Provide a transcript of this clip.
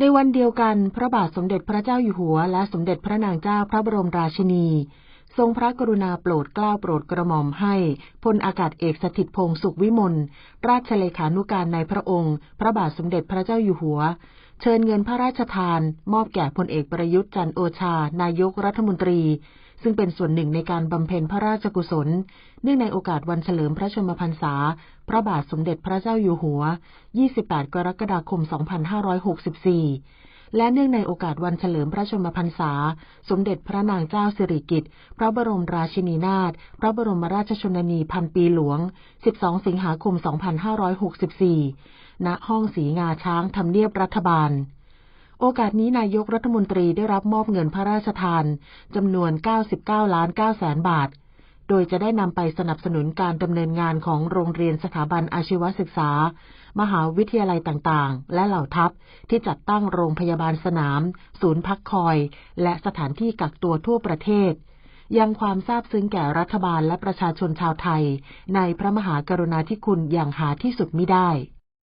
ในวันเดียวกันพระบาทสมเด็จพระเจ้าอยู่หัว และสมเด็จพระนางเจ้าพระบรมราชินี ทรงพระกรุณาโปรดเกล้าโปรดกระหม่อมให้พลอากาศเอกสถิตพงศ์สุขวิมลราชเลขานุการในพระองค์ พระบาทสมเด็จพระเจ้าอยู่หัว เชิญเงินพระราชทาน มอบแก่พลเอกประยุทธ์จันทร์โอชา นายกรัฐมนตรี ซึ่งเป็นส่วนหนึ่งในการบำเพ็ญพระราชกุศล เนื่องในโอกาสวันเฉลิมพระชนมพรรษา พระบาทสมเด็จพระเจ้าอยู่หัว 28 กรกฎาคม 2564 และเนื่องในโอกาสวันเฉลิมพระชนมพรรษา สมเด็จพระนางเจ้าสิริกิติ์ พระบรมราชินีนาถ พระบรมราชชนนีพันปีหลวง 12 สิงหาคม 2564 ณ ห้องสีงาช้างทำเนียบรัฐบาล โอกาสนี้นายกรัฐมนตรีได้รับมอบเงินพระราชทานจำนวน 99 ล้าน9แสนบาท โดยจะได้นำไปสนับสนุนการดำเนินงานของโรงเรียนสถาบันอาชีวศึกษา มหาวิทยาลัยต่างๆ และเหล่าทัพที่จัดตั้งโรงพยาบาลสนาม ศูนย์พักคอย และสถานที่กักตัวทั่วประเทศ ยังความซาบซึ้งแก่รัฐบาลและประชาชนชาวไทย ในพระมหากรุณาธิคุณอย่างหาที่สุดมิได้